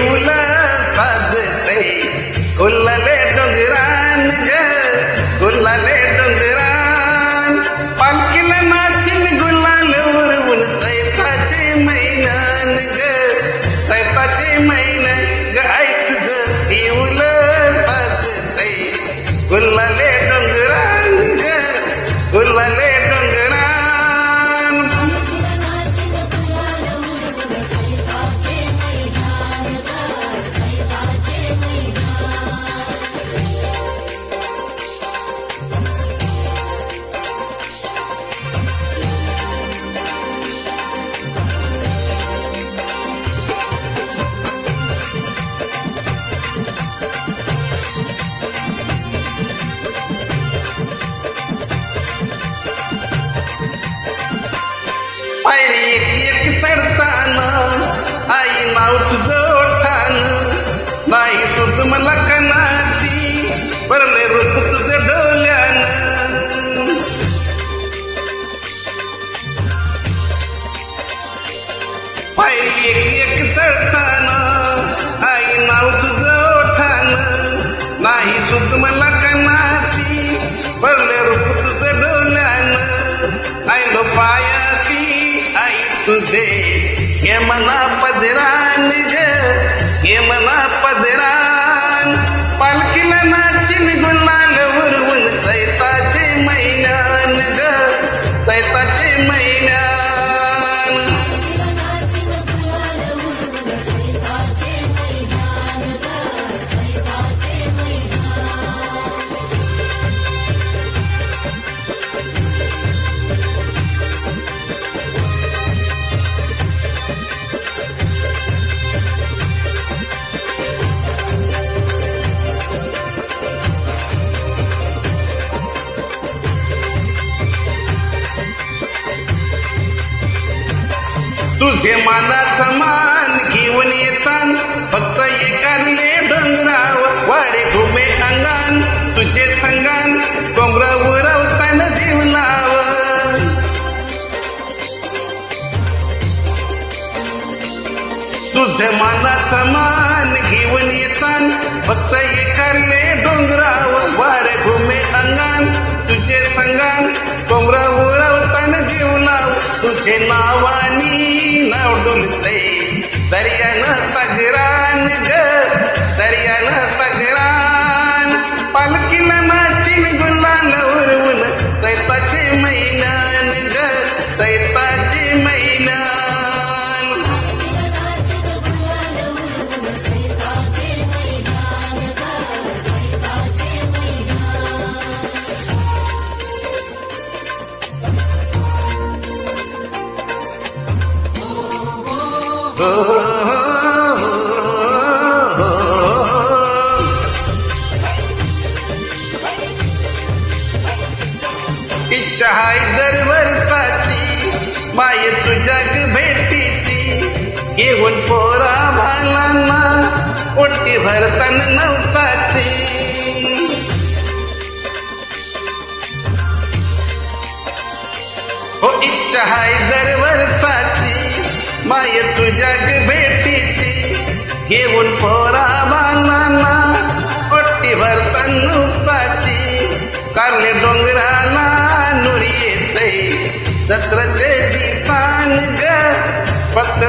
देऊल साजते कुल्लले डोंगरान ग कुल्लले डोंगरान पालखीला नाचिन गुलाल उरवून चैताचे महिना नाव नाही सुदम मला कनाची परले रूप तुझं डोल्यान पायली एक एक चढताना आई नाव तुझं ओठान नाही सुत मला कनाची परले रूप तुझं डोल्यान आईलो पायाची आई तुझे हे मना पदरा सांगली हे मना हे मानाचा मान घेऊन येतान फक्त एकारले डोंगराव वारे घुमे अंगान तुझे संगान डोंगरा उरवताना जीव लाव तुझे मानाचा मान घेऊन येतान फक्त एकारले डोंगराव वारे घुमे अंगान तुझे संगान डोंगरा उरवताना जीव लाव तुझे नाव इच्छा हाय दरवर्षाची माये तो पोरा भालांना पोटी भरतान नवसाची हो माये तुझ्या भेटीची घेऊन पोरा बांधाना ओट्टीभर तनुसाची कारले डोंगराला नुरी येते जत्रते दीपान ग पत्र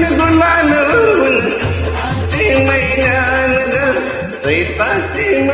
नवीन गुलाल ते मैदान